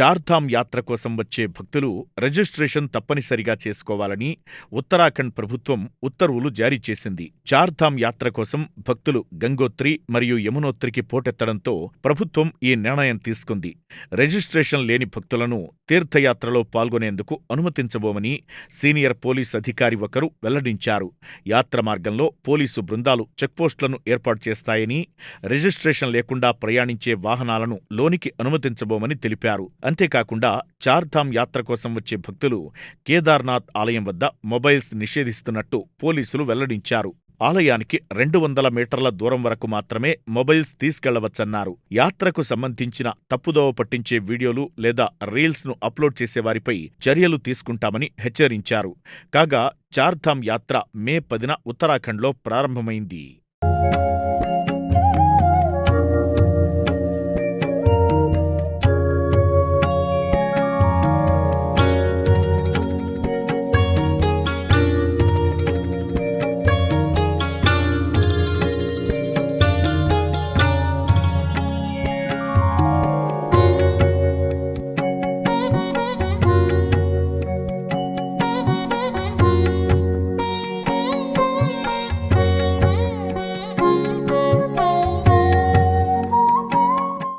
చార్ధామ్ యాత్ర కోసం వచ్చే భక్తులు రిజిస్ట్రేషన్ తప్పనిసరిగా చేసుకోవాలని ఉత్తరాఖండ్ ప్రభుత్వం ఉత్తర్వులు జారీ చేసింది. చార్ధామ్ యాత్ర కోసం భక్తులు గంగోత్రి మరియు యమునోత్రికి పోటెత్తడంతో ప్రభుత్వం ఈ నిర్ణయం తీసుకుంది. రిజిస్ట్రేషన్ లేని భక్తులను తీర్థయాత్రలో పాల్గొనేందుకు అనుమతించబోమని సీనియర్ పోలీస్ అధికారి ఒకరు వెల్లడించారు. యాత్ర మార్గంలో పోలీసు బృందాలు చెక్పోస్టులను ఏర్పాటు చేస్తాయని రిజిస్ట్రేషన్ లేకుండా ప్రయాణించే వాహనాలను లోనికి అనుమతించబోమని తెలిపారు. అంతేకాకుండా చార్ధామ్ యాత్ర కోసం వచ్చే భక్తులు కేదార్నాథ్ ఆలయం వద్ద మొబైల్స్ నిషేధిస్తున్నట్టు పోలీసులు వెల్లడించారు. ఆలయానికి రెండు వందల మీటర్ల దూరం వరకు మాత్రమే మొబైల్స్ తీసుకెళ్ళవచ్చన్నారు. యాత్రకు సంబంధించిన తప్పుదోవ పట్టించే వీడియోలు లేదా రీల్స్ను అప్లోడ్ చేసేవారిపై చర్యలు తీసుకుంటామని హెచ్చరించారు. కాగా చార్ధామ్ యాత్ర మే పదిన ఉత్తరాఖండ్లో ప్రారంభమైంది.